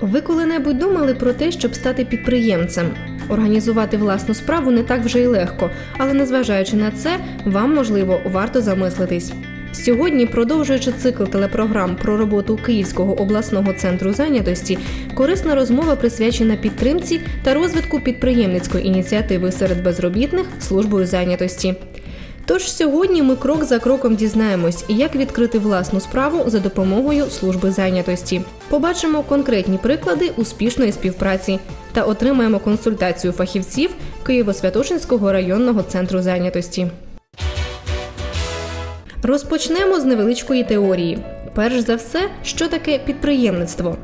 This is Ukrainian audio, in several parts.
Ви коли-небудь думали про те, щоб стати підприємцем? Організувати власну справу не так вже й легко, але незважаючи на це, вам можливо варто замислитись. Сьогодні, продовжуючи цикл телепрограм про роботу Київського обласного центру зайнятості, корисна розмова присвячена підтримці та розвитку підприємницької ініціативи серед безробітних службою зайнятості. Тож сьогодні ми крок за кроком дізнаємось, як відкрити власну справу за допомогою служби зайнятості. Побачимо конкретні приклади успішної співпраці та отримаємо консультацію фахівців Києво-Святошинського районного центру зайнятості. Розпочнемо з невеличкої теорії. Перш за все, що таке підприємництво?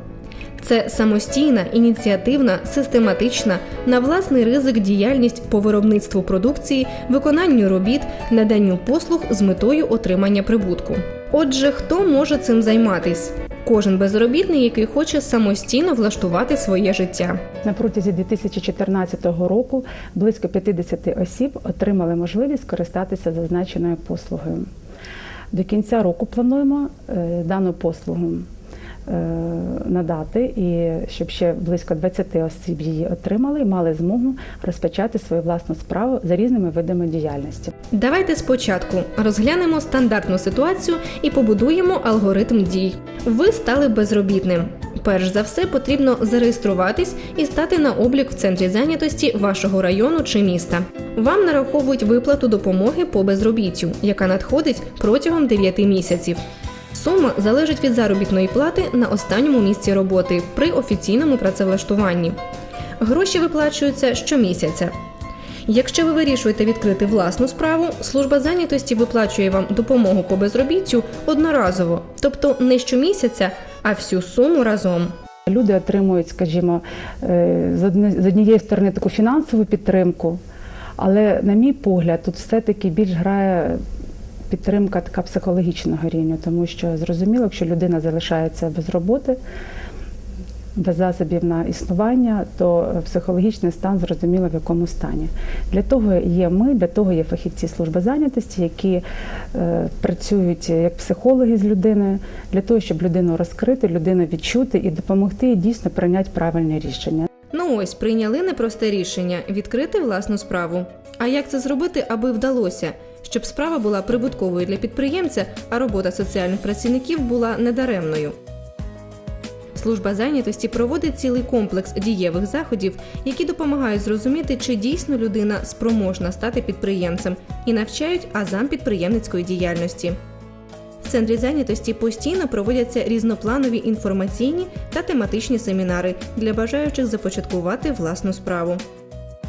Це самостійна, ініціативна, систематична, на власний ризик діяльність по виробництву продукції, виконанню робіт, наданню послуг з метою отримання прибутку. Отже, хто може цим займатись? Кожен безробітний, який хоче самостійно влаштувати своє життя. На протязі 2014 року близько 50 осіб отримали можливість користатися зазначеною послугою. До кінця року плануємо е, дану послугу надати, і щоб ще близько 20 осіб її отримали і мали змогу розпочати свою власну справу за різними видами діяльності. Давайте спочатку розглянемо стандартну ситуацію і побудуємо алгоритм дій. Ви стали безробітним. Перш за все потрібно зареєструватись і стати на облік в центрі зайнятості вашого району чи міста. Вам нараховують виплату допомоги по безробіттю, яка надходить протягом 9 місяців. Сума залежить від заробітної плати на останньому місці роботи при офіційному працевлаштуванні. Гроші виплачуються щомісяця. Якщо ви вирішуєте відкрити власну справу, служба зайнятості виплачує вам допомогу по безробіттю одноразово, тобто не щомісяця, а всю суму разом. Люди отримують, скажімо, е, з однієї сторони таку фінансову підтримку, але, на мій погляд, тут все-таки більш грає підтримка така психологічного рівня, тому що зрозуміло, якщо людина залишається без роботи, без засобів на існування, то психологічний стан зрозуміло в якому стані. Для того є ми, для того є фахівці служби зайнятості, які е, працюють як психологи з людиною, для того, щоб людину розкрити, людину відчути і допомогти їй дійсно прийняти правильне рішення. Ну ось прийняли непросте рішення відкрити власну справу. А як це зробити, аби вдалося, щоб справа була прибутковою для підприємця, а робота соціальних працівників була недаремною? Служба зайнятості проводить цілий комплекс дієвих заходів, які допомагають зрозуміти, чи дійсно людина спроможна стати підприємцем, і навчають азам підприємницької діяльності. В центрі зайнятості постійно проводяться різнопланові інформаційні та тематичні семінари для бажаючих започаткувати власну справу.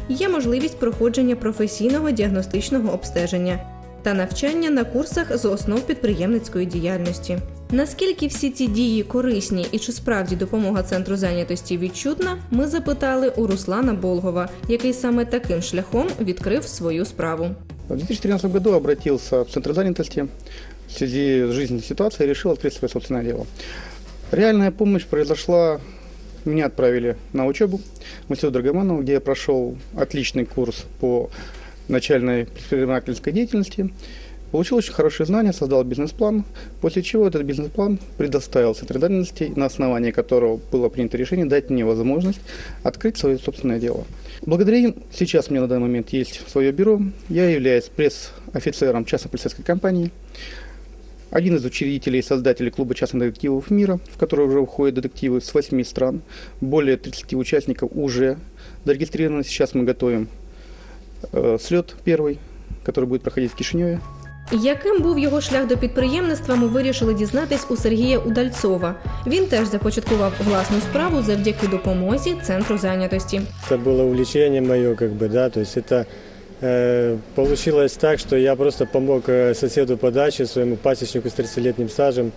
Є можливість проходження професійного діагностичного обстеження та навчання на курсах з основ підприємницької діяльності. Наскільки всі ці дії корисні і чи справді допомога центру зайнятості відчутна, ми запитали у Руслана Болгова, який саме таким шляхом відкрив свою справу. В 2013 году обратился в Центр занятости в связи с жизненной ситуацией и решил открыть свое собственное дело. Реальная помощь произошла, меня отправили на учебу в Институт Драгоманова, где я прошел отличный курс по начальной предпринимательской деятельности. Получил очень хорошие знания, создал бизнес-план, после чего этот бизнес-план предоставил занятости, на основании которого было принято решение дать мне возможность открыть свое собственное дело. Благодаря им сейчас у меня на данный момент есть свое бюро. Я являюсь пресс-офицером частной полицейской компании. Один из учредителей и создателей клуба частных детективов мира, в который уже входят детективы с 8 стран. Более 30 участников уже зарегистрировано. Сейчас мы готовим э, слет первый, который будет проходить в Кишиневе. Яким був його шлях до підприємництва, ми вирішили дізнатись у Сергія Удальцова. Він теж започаткував власну справу завдяки допомозі центру зайнятості. Это было увлечение мое, как бы, да, то есть это э, получилось так, что я просто помог э, соседу по даче, своему пасечнику с 30-летним стажем,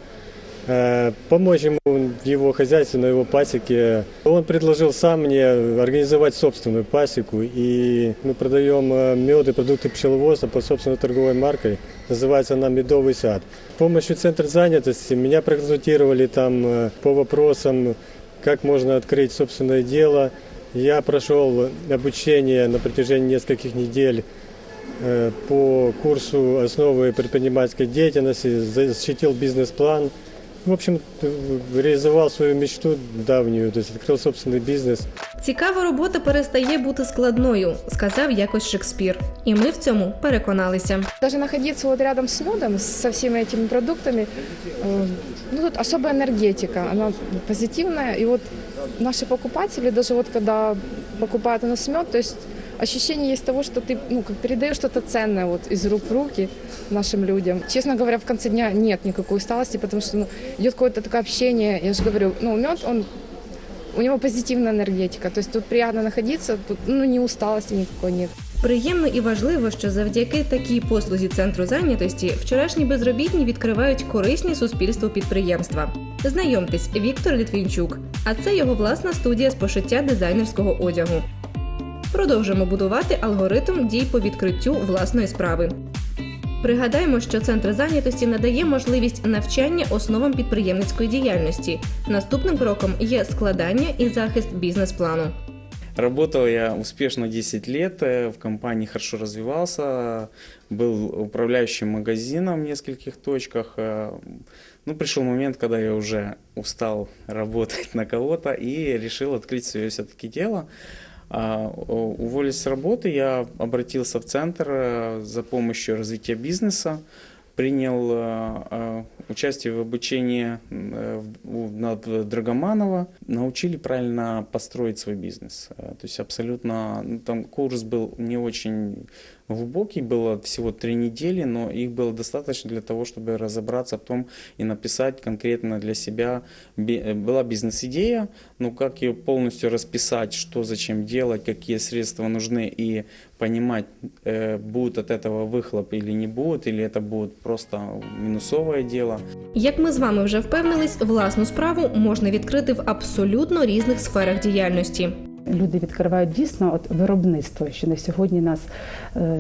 э, помочь ему в его хозяйстве, на его пасеке. Он предложил сам мне организовать собственную пасеку, и мы продаем э, мед и продукты пчеловодства под собственной торговой маркой. Называется она «Медовый сад». С помощью Центра занятости меня проконсультировали там э, по вопросам, как можно открыть собственное дело. Я прошел обучение на протяжении нескольких недель э, по курсу основы предпринимательской деятельности, защитил бизнес-план в общем, реализовал свою мечту давнюю, то есть открыл собственный бизнес. Цікава робота перестає бути складною, сказав якось Шекспір. І ми в цьому переконалися. Даже находиться вот рядом с медом, со всеми этими продуктами, э, ну тут особая энергетика, она позитивная. И вот наши покупатели, даже вот когда покупают у нас мед, то есть ощущение есть того, что ты ну, как передаешь что-то ценное вот из рук в руки нашим людям. Честно говоря, в конце дня нет никакой усталости, потому что ну, идет какое-то такое общение. Я же говорю, ну мед, он у него позитивная энергетика, то есть тут приятно находиться, тут ну, ни усталости никакой нет. Приємно і важливо, що завдяки такій послузі центру зайнятості вчорашні безробітні відкривають корисні суспільству підприємства. Знайомтесь, Віктор Літвінчук, а це його власна студія з пошиття дизайнерського одягу. Продовжимо будувати алгоритм дій по відкриттю власної справи. Пригадаємо, що центр зайнятості надає можливість навчання основам підприємницької діяльності. Наступним кроком є складання і захист бізнес-плану. Работал я успешно 10 лет, э, в компании хорошо развивался, был управляющим магазином в нескольких точках. Ну, пришел момент, когда я уже устал работать на кого-то и решил открыть свое все-таки дело. А, Уволясь с работы, я обратился в центр э, за помощью развития бизнеса, принял э, э, участие в обучении в- у- на- в Драгоманова, научили правильно построить свой бизнес. То есть абсолютно, ну, там курс был не очень глубокий, было всего три недели, но их было достаточно для того, чтобы разобраться в том и написать конкретно для себя. Би- э, Была бизнес-идея, но как ее полностью расписать, что зачем делать, какие средства нужны и понимать, э, будет от этого выхлоп или не будет, или это будет просто минусовое дело. Як ми з вами вже впевнились, власну справу можна відкрити в абсолютно різних сферах діяльності. Люди відкривають дійсно от виробництво, що на сьогодні нас, е,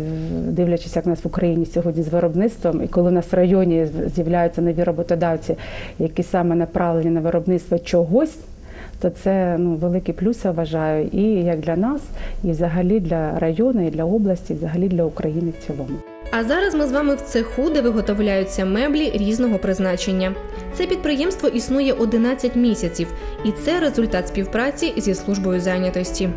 дивлячись, як нас в Україні сьогодні з виробництвом, і коли у нас в районі з'являються нові роботодавці, які саме направлені на виробництво чогось, то це ну, великий плюс, я вважаю, і як для нас, і взагалі для району, і для області, і взагалі для України в цілому. А зараз ми з вами в цеху, де виготовляються меблі різного призначення. Це підприємство існує 11 місяців, і це результат співпраці зі службою зайнятості.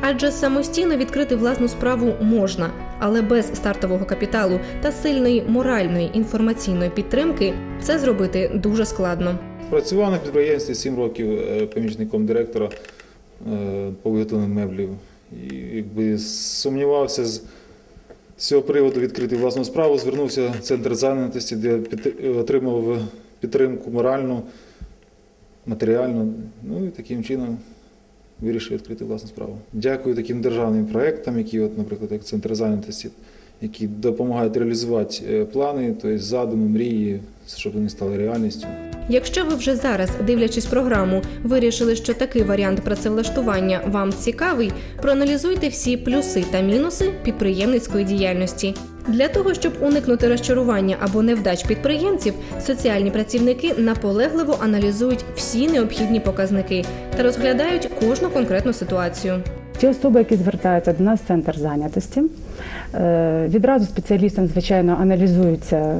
Адже самостійно відкрити власну справу можна, але без стартового капіталу та сильної моральної інформаційної підтримки це зробити дуже складно. Працював на підприємстві 7 років е, помічником директора е, по виготовленню меблів. І якби сумнівався з з цього приводу відкрити власну справу, звернувся в центр зайнятості, де отримав підтримку моральну, матеріальну. Ну і таким чином вирішив відкрити власну справу. Дякую таким державним проектам, які, от, наприклад, як центр зайнятості, які допомагають реалізувати е, плани, тобто задуми, мрії, щоб вони стали реальністю. Якщо ви вже зараз, дивлячись програму, вирішили, що такий варіант працевлаштування вам цікавий, проаналізуйте всі плюси та мінуси підприємницької діяльності. Для того щоб уникнути розчарування або невдач підприємців, соціальні працівники наполегливо аналізують всі необхідні показники та розглядають кожну конкретну ситуацію. Ті особи, які звертаються до нас в центр зайнятості, е, відразу спеціалістам, звичайно, аналізується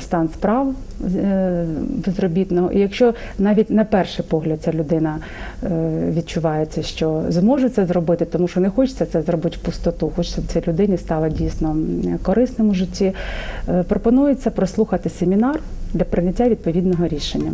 стан справ е, безробітного. І якщо навіть на перший погляд ця людина е, відчувається, що зможе це зробити, тому що не хочеться це зробити в пустоту, хочеться, цій людині стало дійсно корисним у житті, пропонується прослухати семінар для прийняття відповідного рішення.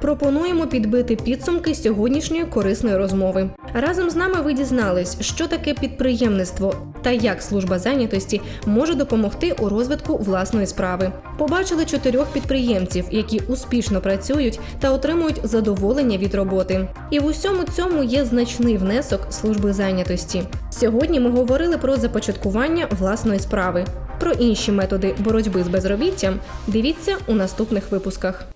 Пропонуємо підбити підсумки сьогоднішньої корисної розмови. Разом з нами ви дізнались, що таке підприємництво та як служба зайнятості може допомогти у розвитку власної справи. Побачили чотирьох підприємців, які успішно працюють та отримують задоволення від роботи. І в усьому цьому є значний внесок служби зайнятості. Сьогодні ми говорили про започаткування власної справи. Про інші методи боротьби з безробіттям дивіться у наступних випусках.